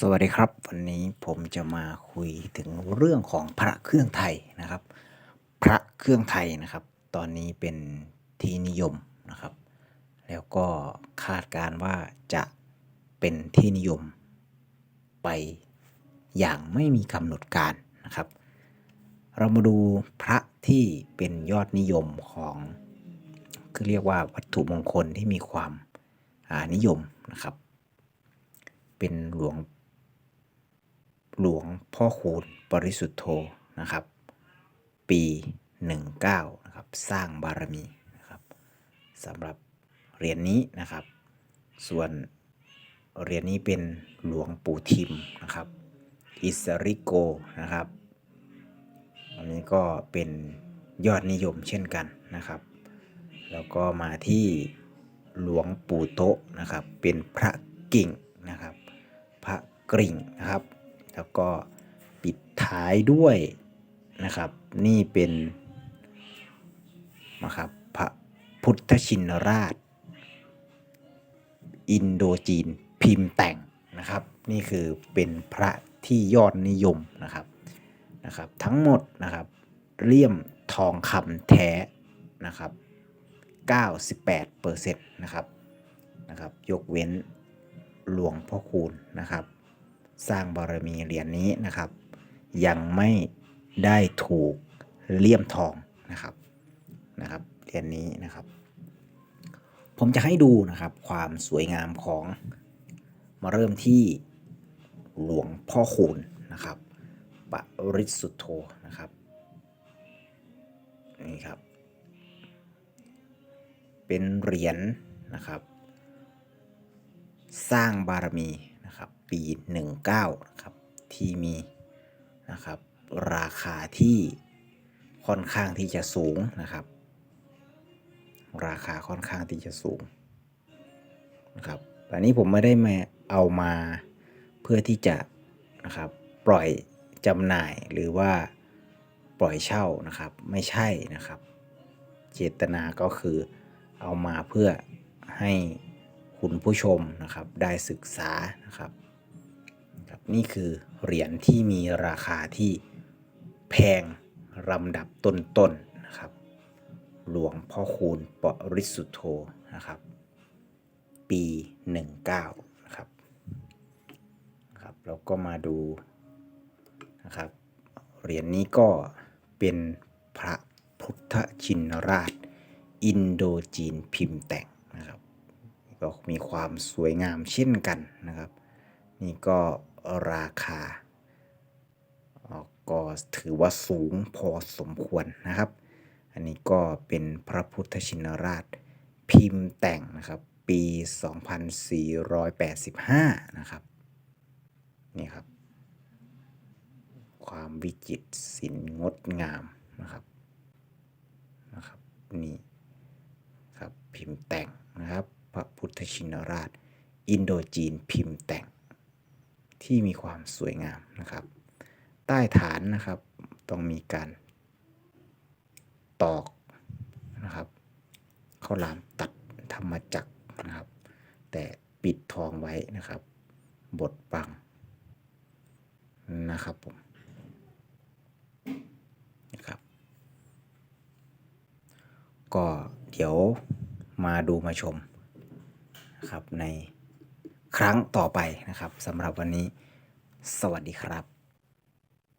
สวัสดีครับ วันนี้ผมจะมาคุยถึงเรื่องของพระเครื่องไทยนะครับ พระเครื่องไทยนะครับ ตอนนี้เป็นที่นิยมนะครับ แล้วก็คาดการณ์ว่าจะเป็นที่นิยมไปอย่างไม่มีกำหนดการนะครับ เรามาดูพระที่เป็นยอดนิยมของคือเรียกว่าวัตถุมงคลที่มีความานิยมนะครับเป็นหลวง หลวงพ่อคูณปริสุทธโธนะครับ ปี 19นะครับสร้างบารมีนะครับสำหรับเหรียญนี้นะครับ ส่วนเหรียญนี้เป็นหลวงปู่ทิมนะครับอิสริโกนะครับอันนี้ก็เป็นยอดนิยมเช่นกันนะครับ แล้วก็มาที่หลวงปู่โตะนะครับ เป็นพระกิ่งนะครับ พระกริ่งนะครับ แล้วก็ปิดท้ายด้วยนะครับ นี่เป็นนะครับพระพุทธชินราช อินโดจีนพิมพ์แต่งนะครับ นี่คือเป็นพระที่ยอดนิยมนะครับนะครับ ทั้งหมดนะครับเลี่ยมทองคำแท้นะครับ98%นะครับนะครับ ยกเว้นหลวงพ่อคูณนะครับ สร้างบารมีเหรียญนี้นะครับ ยังไม่ได้ถูกเลี่ยมทองนะครับนะครับเหรียญนี้นะครับ ผมจะให้ดูนะครับความสวยงามของมาเริ่มที่หลวงพ่อคูณนะครับปริสุทธโธนะครับนี่ครับ เป็นเหรียญนะครับ สร้างบารมี ปี 19นะครับที่มีนะครับราคาที่ค่อนข้างที่จะสูงนะครับ ราคาค่อนข้างที่จะสูงนะครับอันนี้ผมไม่ได้มาเอามาเพื่อที่จะนะครับปล่อยจำหน่ายหรือว่าปล่อยเช่านะครับไม่ใช่นะครับ เจตนาก็คือเอามาเพื่อให้คุณผู้ชมนะครับได้ศึกษานะครับ ครับนี่คือเหรียญที่มีราคาที่แพงลำดับต้นๆนนะครับ หลวงพ่อคูณปริสุทธโธนะครับ ปี 19นะครับครับแล้วก็มาดูนะครับเหรียญนี้ก็เป็นพระพุทธชินราช อินโดจีนพิมพ์แต่งนะครับก็มีความสวยงามเช่นกันนะครับ นี่ก็ราคาก็ถือว่าสูงพอสมควรนะครับ อันนี้ก็เป็นพระพุทธชินราชพิมพ์แต่งนะครับ ปี 2485 นะครับ นี่ครับ ความวิจิตรศิลงดงามนะครับนะครับ นี่ครับพิมพ์แต่งนะครับ พระพุทธชินราช อินโดจีนพิมพ์แต่ง ที่มีความสวยงามนะครับ ใต้ฐานนะครับต้องมีการตอกนะครับข้าวหลามตัดธรรมจักรนะครับ แต่ปิดทองไว้นะครับ บทบังนะครับผมนะครับ ก็เดี๋ยวมาดูมาชมนะครับใน ครั้งต่อไปนะครับสำหรับวันนี้ สวัสดีครับ